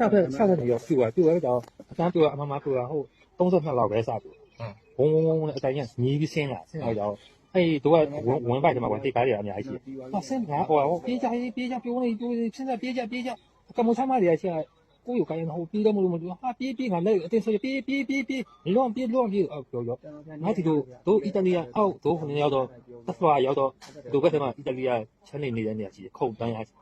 上次上次比较秀啊，对我来讲，咱对我妈妈说啊，后东侧上老白啥子，嗯，嗡嗡嗡嗡的，再见，你一声啊，声来讲，哎，都我我我们外头嘛，我这家里人家一起，那声来，我我别家别家别我那都现在别家别家，干么他妈的现在。ကိုယ်ကလည်းဟိုပြီးတော့မလို့မလို့ဟာပြီးပြီးငါလည်းအတင်းဆိုပြီးပြီးပြီးပြီးလွန်ပြီးလွန်ပြီးအော်ပြောရောနောက်ဒီတို့တို့အီတလီယာအောက်တို့ခဏရောက်တော့သက်စွာရောက်တော့တို့ကတည်းကအီတလီယာချမ်းနေနေတဲ့နေရာရှိခုံတန်းရရှိ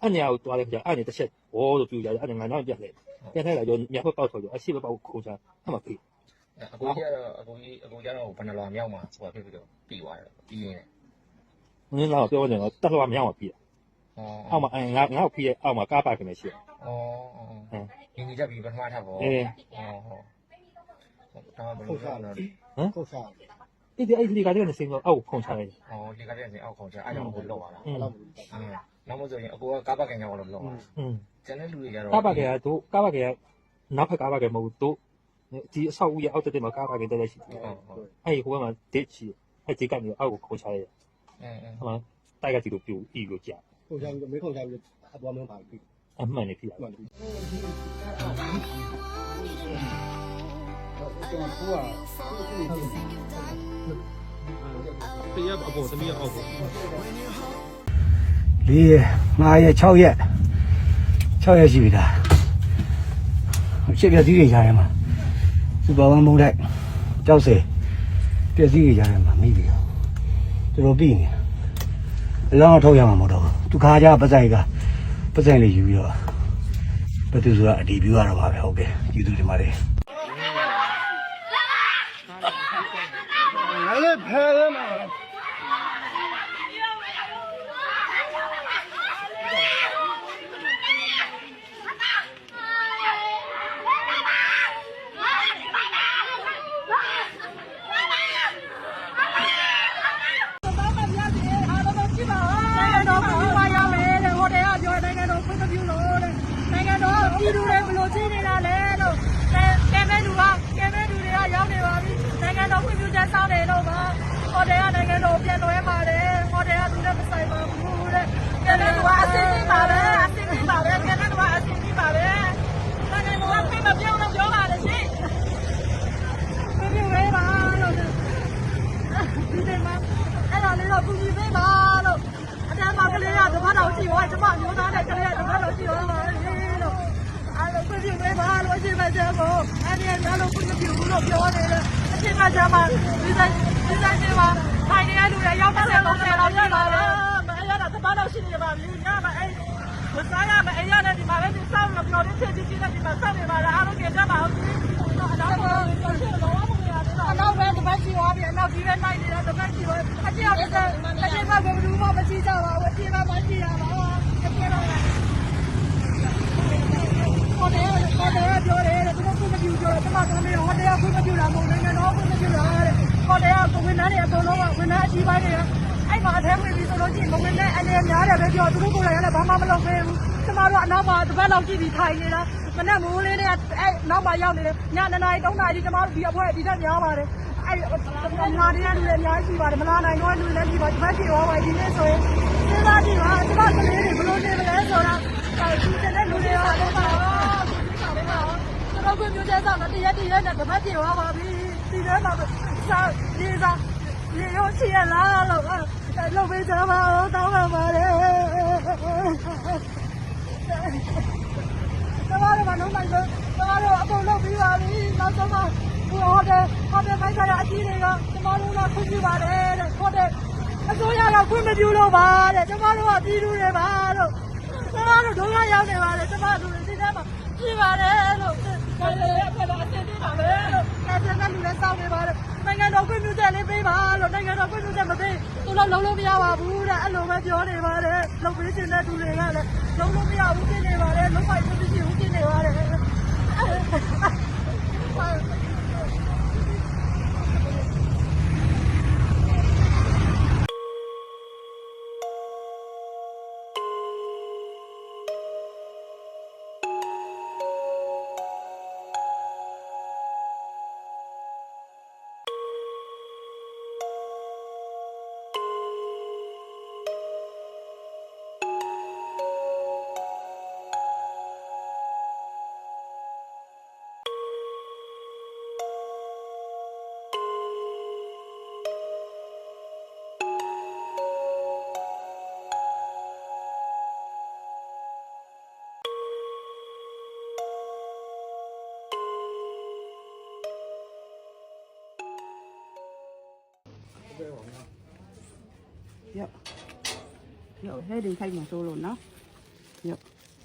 အဲ့နေရာကိုတွားလိုက်ကြအဲ့နေတစ်ချက်ဘောလို့ပြူကြတယ်အဲ့ငါနောက်ပြက်လေပြက်ထိုက်လာရောညဘက်ပေါက်ထွက်ရောအရှိဘက်ပေါက်ခုံချအမှဖေးအကိုကြီးကတော့အကိုကြီးအကိုကျတော့ဘယ်နှလွာမြောက်မှာဟိုဖြစ်ပြီးတော့ပြီးသွားတယ်ပြီးရင်နင်းလာပြောနေတော့တက်လွားမြောက်မှာပြီးဟောအောက်မှာငါငါ့ကိုပြီးရဲ့အောက်မှာကားပါခင်နေရှိဩဩညီကြီးတက်ပြီးပထမထပ်ပေါ့အေးဟောဟောတော့ဘယ်လိုလဲခုတ်စားအဲ့ဒီအဲ့ဒီကတည်းကနေစင်တော့အောက်ခုံချလိုက်ဟောဒီကတည်းကအောက်ခေါင်ချအားကြောင့်ကိုလောက်ပါလားอืมလောက်အင်း နောက်မှဆိုရင်အကိုကကားပတ်ကန်ကြောင်လို့လောက်ပါอืมကျန်တဲ့လူတွေကျတော့ကားပါကတို့ကားပါကနောက်ဖက်ကားပါကမဟုတ်တို့ဒီအဆောက်အဦရဲ့အောက်တက်မှာကားပါကတက်လက်ရှိတယ်ဟုတ်ဟုတ်အဲ့ဒီဟိုဘက်မှာဒစ်ချီအဲ့ဒီကနေအောက်ကိုခုံချလိုက်အင်းအင်းဟိုမှာတိုက်ကတီလိုပြူအီလိုကြာခုတ်စားပြီးမေးခုတ်စားပြီးအပေါ်မှာပါပြီအမှန်နေဖြစ်လာမှန်ပြီကျွန်တော်ကတရားအပေါ်သမီးအောက်ကို ၄ရက်၅ရက်6ရက်6ရက်ရှိပြီလားရှစ်ပြည့်စည်တွေကြားထဲမှာစူပါဝမ်မုံတိုက်ကြောက်စဲပြည့်စည်တွေကြားထဲမှာမိပြီတော်တော်ပြီးနေအလောင်းထုတ်ရမှာမဟုတ်တော့ဘူးသူခါကြပတ်ဆိုင်ကပတ်ဆိုင်လေးယူပြီးတော့ဘယ်သူဆိုတာအတီးပြရတော့ပါပဲဟုတ်ကဲ့ယူသူဒီမှာလေငါလည်းဖယ်ရမှာ နိုင်ငံတော်ပြည်သူပါရမယ်တဲ့ဟိုတယ်ကပြောနိုင်ငံတော်ခွင့်ပြုလို့တဲ့နိုင်ငံတော်ပြည်သူတွေဘယ်လိုကြည့်နေတာလဲလို့ကဲမဲလူကကဲမဲလူတွေကရောက်နေပါပြီနိုင်ငံတော်ခွင့်ပြုချက်စောင့် နေလို့ပါဟိုတယ်ကနိုင်ငံတော်ပြန်လွှဲပါတယ်ဟိုတယ်ကသူနဲ့မဆိုင်ပါဘူးတဲ့ကဲမဲလူကအစင်းကြီးပါပဲအစင်းကြီးပါပဲကဲမဲလူကအစင်းကြီးပါပဲနိုင်ငံတော်ကပြင်မပြောင်းလို့ပြောပါလေရှင်ခွင့်ပြုပေးပါလို့ဒီနေ့မှာအဲ့ဒါလေးတော့ကူညီပေးပါလို့အတန်းပါကလေးကတပတ်တော်ရှိသွားကျမမျိုးသားနဲ့ကလေးကတပတ်တော်ရှိသွားပါလေလို့အားလုံးပြည့်ပေးပါလို့အရှင်မကျမ်းကိုအဲ့ဒီအားလုံးပြည့်ပြည့်ဘူးလို့ပြောနေတယ် အရှင်မကျမ်းမှာဒီတိုင်းဒီတိုင်းဒီမှာခိုင်နေတဲ့လူတွေရောက်တဲ့လုံးတွေတော့ရပါလားမအဲ့ရတာတပတ်တော်ရှိနေပါပြီညမှာအဲ့မစားရမအဲ့ရတဲ့ဒီမှာလည်းစောင့်လို့ပြောတဲ့ချက်ချင်းချင်းနဲ့ဒီမှာစောင့်နေပါလားအားလုံးကြကြပါဦးအနောက်အနောက်ပဲတပတ်ရှိသွားပြီအနောက်ကြီးပဲနိုင်နေတာတပတ်ရှိသွားအကျအကျအကျမကဘူးမမရှိကြပါဘူးအကျမမရှိရပါဘူးအကျတော့ဟိုတယ်ဟိုတယ်ပြောတယ်သူတို့ခုမပြူပြောတယ်ကျမကလည်းဟိုတယ်ခုမပြူတာမဟုတ်နိုင်ငံတော်ခုမပြူတာတဲ့ဟိုတယ်က ဝန်ထမ်းတွေအကုန်လုံးကဝန်ထမ်းအကြီးပိုင်းတွေကအဲ့မှာအထဲဝင်ပြီးဆိုလို့ရှိရင်မဝင်တဲ့အနေများတယ်ပဲပြောသူတို့ကိုယ်လည်းလည်းဘာမှမလုပ်ပေးဘူးကျမတို့အနောက်မှာတစ်ပတ်လောက်ကြည့်ပြီးထိုင်နေတာမနေ့မိုးလေးတွေကအဲ့နောက်မှာရောက်နေတယ်ည2နာရီ3နာရီကျမတို့ဒီအဖွဲဒီတက်များပါတယ်အဲ့မလာတဲ့လူတွေအများကြီးရှိပါတယ်မလာနိုင်တော့လူတွေလည်းဒီပါဒီဘက်ရှိတော့ပါဒီနေ့ဆိုရင်စဉ်းစားကြည့်ပါကျမကလေးတွေဘယ်လိုနေမလဲဆိုတာဒီတဲ့လူတွေကလည်းပါတော့ကိုမျိုးကျစားမတရက်တရက်နဲ့တပတ်ပြေသွားပါပြီဒီထဲမှာ စားရေးစားရေရောရှိရလားလို့လုပ်ပေးကြပါဦးတောင်းပါပါတယ်ကျမတို့ကလုံးလိုက်ဆိုကျမတို့အကုန်လုပ်ပြီးပါပြီနောက်ဆုံးမှဟိုတယ်ဟိုတယ်မိုက်ကြတဲ့အကြီးတွေကကျမတို့ကခွင့်ပြုပါတယ်တဲ့ဟိုတယ်အစိုးရကခွင့်မပြုလို့ပါတဲ့ကျမတို့ကပြည်သူတွေပါလို့ကျမတို့ဒုက္ခရောက်နေပါတယ်ကျမတို့ဒီထဲမှာပြည်ပါတယ်လို့ကိုယ်လည်းအဲ့ဒါအစ်စ်ပါပဲလို့အဲ့ဒါကလူလည်းစောင့်နေပါတယ် နိုင်ငံတော်ခွင့်ပြုချက်လေးပေးပါလို့နိုင်ငံတော်ခွင့်ပြုချက်မပေးသူတို့လုံးလုံးမရပါဘူးတဲ့အဲ့လိုပဲပြောနေပါတယ်လုပ်ပေးခြင်းတဲ့သူတွေကလည်းလုံးလုံးမရဘူးဖြစ်နေပါတယ်လုံးပိုက်ဖြစ်ဖြစ်ဖြစ်နေပါတယ် ရောရောဟဲ့ဒီခိုက်မှာဆိုလို့နော်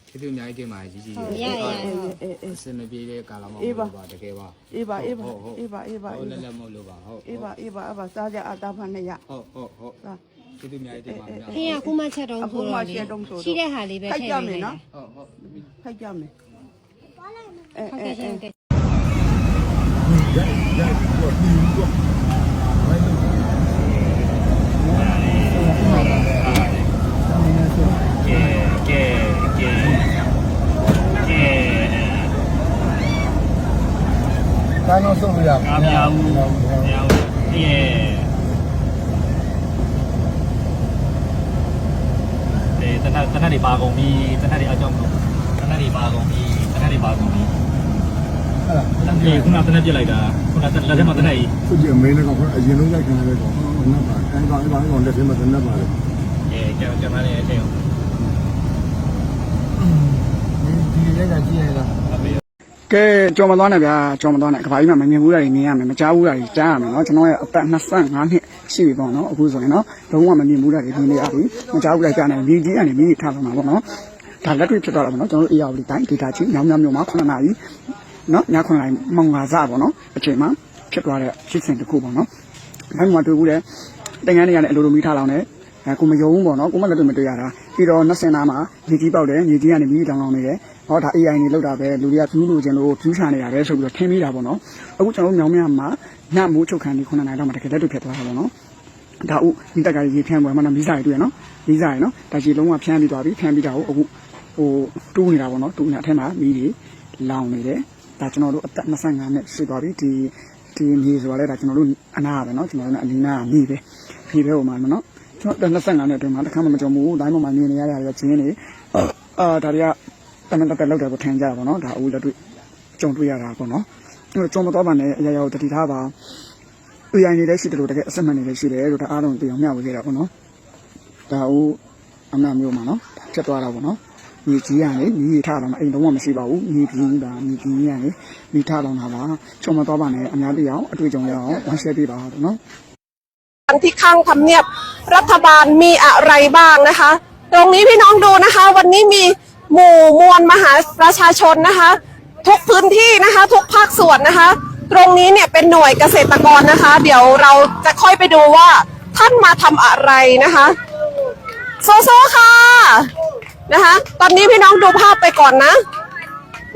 ကျေးဇူးအများကြီးတင်ပါတယ်ကြီးကြီးဟုတ်ရရရ အေးအေးအေးအစင်မပြေတဲ့ကာလမှာအေးပါပါတကယ်ပါအေးပါအေးပါဟုတ်ဟုတ်အေးပါအေးပါဟုတ်လက်လက်မဟုတ်လို့ပါဟုတ်အေးပါအေးပါအပါစားကြအတားဖတ်နဲ့ရဟုတ်ဟုတ်ဟုတ်စားကျေးဇူးအများကြီးတင်ပါတယ်။ဟင်းကခုမှချက်တော့ဆိုတော့လေရှိတဲ့ဟာလေးပဲထည့်ပေးလိုက်တာဟုတ်ဟုတ်ခိုက်ကြမယ်အဲ။ဟုတ်အဲကဲ့ရှင် အဲဟုတ်ကဲ့ ကဲကဲကဲကဲ တိုင်းတော့ဆုံးလို့ရအားမရဘူးမရဘူးကဲအဲတနက်တနက်တွေပါကုန်ပြီတနက်တွေအကြောင်းမလို့တနက်တွေပါကုန်ပြီတနက်တွေပါကုန်ပြီအဲ့ဒါဒီခုနတနက်ပြစ်လိုက်တာခုနလက်ထဲမှာတနက်ကြီးသူကြည့်မင်းလည်းကတော့အရင်လုံးရိုက်ခံရတဲ့ကောင်ဟောနတ်ပါအဲကောင်အဲကောင်လက်ထဲမှာနတ်ပါလေအဲကျောင်းကျောင်းသားလေးအဲကျောင်းဒီရိုက်တာကြည့်ရတာ ကဲကြော်မသွားနဲ့ဗျာကြော်မသွားနဲ့ကဘာကြီးမှမမြင်ဘူးတာတွေမြင်ရမယ်မကြားဘူးတာတွေကြားရမယ်နော်ကျွန်တော်ရဲ့အသက်25နှစ်ရှိပြီပေါ့နော်အခုဆိုရင်နော်လုံးဝမမြင်ဘူးတာတွေဒီနေ့အပြင်မကြားဘူးတာကြားနေမီဒီယာနဲ့မီဒီထားပါမှာပေါ့နော်ဒါလက်တွေ့ဖြစ်သွားတာပေါ့နော်ကျွန်တော်တို့ AR လေးတိုင်း data ချင်းညောင်းညောင်းမျိုးမှာ9နာရီနော်ည9နာရီမောင်ငါစပေါ့နော်အချိန်မှာဖြစ်သွားတဲ့ဖြစ်စဉ်တစ်ခုပေါ့နော်ဘယ်မှာတွေ့ဘူးလဲတင်ငန်းတွေကလည်းအလိုလိုမီးထားလောင်းတယ် အဲကိုမယုံဘူးပေါ့နော်ကိုမလည်းတွေ့မတွေ့ရတာပြီးတော့နှစ်စင်နာမှာမြေကြီးပေါက်တယ်မြေကြီးကနေမြေကြီးတောင်လောင်နေတယ်ဟောဒါ AI နေလောက်တာပဲလူတွေကဖြူးလို့ခြင်းလို့ဖြူးချနေရတယ်ဆိုပြီးတော့ထင်မိတာပေါ့နော်အခုကျွန်တော်တို့မြောင်မြမှာညမိုးချုပ်ခံဒီ9နာရီတော့မှတကယ်လက်တွေ့ဖြစ်သွားတာပေါ့နော်ဒါဥဒီတက်ကရေဖြန်းပွဲမှာနော်မိစားရတွေ့ရနော်မိစားရနော်ဒါကြီးလုံးဝဖြန်းပြီးသွားပြီဖြန်းပြီးတာကိုအခုဟိုတူးနေတာပေါ့နော်တူးနေအထက်မှာမိတွေလောင်နေတယ်ဒါကျွန်တော်တို့အသက်25နှစ်ရှိသွားပြီဒီဒီမြေဆိုတာလဲဒါကျွန်တော်တို့အနာပဲเนาะကျွန်တော်တို့အလင်းနာမြေပဲဖြေပဲဟိုမှာเนาะ ကျွန်တော်25နှစ်အတွင်းမှာတစ်ခါမှမကြုံဘူးတိုင်းပေါ်မှာမြင်နေရတဲ့ရချင်းနေအာဒါတွေကတမန်တက်လောက်တယ်ကိုထင်ကြပါတော့ဒါအူလက်တွေ့ကြုံတွေ့ရတာပေါ့နော်အဲ့တော့ကြုံမတော့ပါနဲ့အရာရာကိုတတိထားပါဥယျာဉ်နေလည်းရှိတယ်လို့တကယ်အဆက်မှန်နေလည်းရှိတယ်လို့ဒါအားလုံးသိအောင်မျှဝေခဲ့တာပေါ့နော်ဒါအူအမနာမျိုးမှာနော်ဖြစ်သွားတာပေါ့နော်မြေကြီးကနေမြေထားတော့အိမ်တော့မရှိပါဘူးမြေကြီးပါမြေကြီးကနေမြေထားတော့တာပါကြုံမတော့ပါနဲ့အများသိအောင်အတွေ့အကြုံရအောင်ဝမ်းရှယ်ပေးပါတော့နော် ที่ข้างทำเนียบรัฐบาลมีอะไรบ้างนะคะ ตรงนี้พี่น้องดูนะคะ วันนี้มีหมู่มวลมหาประชาชนนะคะ ทุกพื้นที่นะคะ ทุกภาคส่วนนะคะ ตรงนี้เนี่ยเป็นหน่วยเกษตรกรนะคะ เดี๋ยวเราจะค่อยไปดูว่าท่านมาทำอะไรนะคะโซโซค่ะนะคะ ตอนนี้พี่น้องดูภาพไปก่อนนะ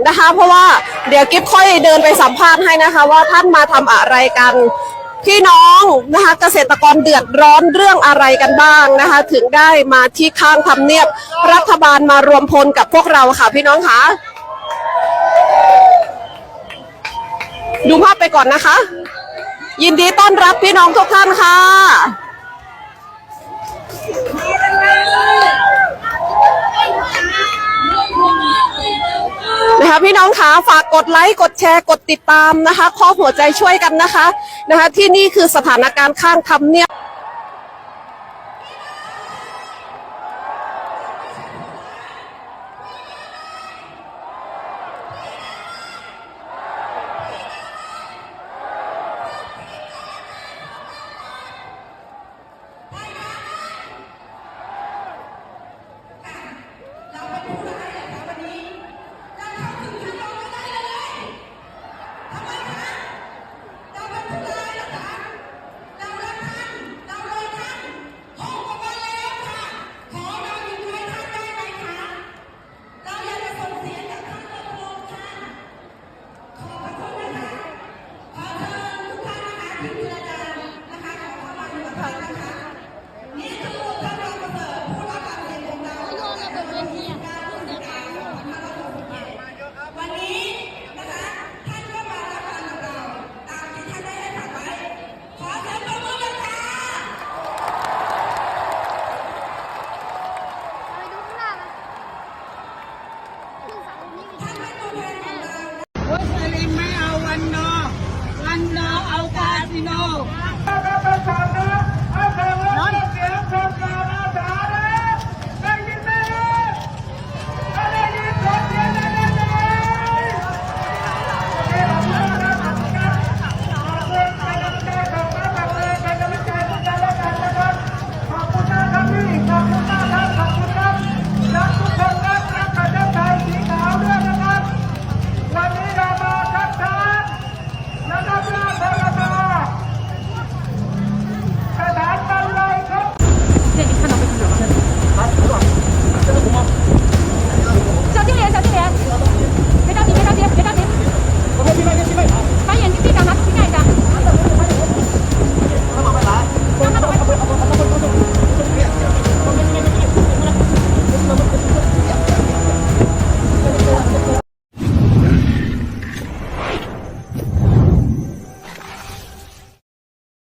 นะคะ เพราะว่าเดี๋ยวกิฟค่อยเดินไปสัมภาษณ์ให้นะคะ ว่าท่านมาทำอะไรกัน พี่น้องนะคะเกษตรกรเดือดร้อนเรื่องอะไรกันบ้างนะคะ ถึงได้มาที่ข้างทำเนียบรัฐบาลมารวมพลกับพวกเราค่ะพี่น้องคะดูภาพไปก่อนนะคะ ยินดีต้อนรับพี่น้องทุกท่านค่ะ นะคะพี่น้องคะฝากกดไลค์กดแชร์กดติดตามนะคะข้อหัวใจช่วยกันนะคะนะคะ ที่นี่คือสถานการณ์ข้างทำเนียบ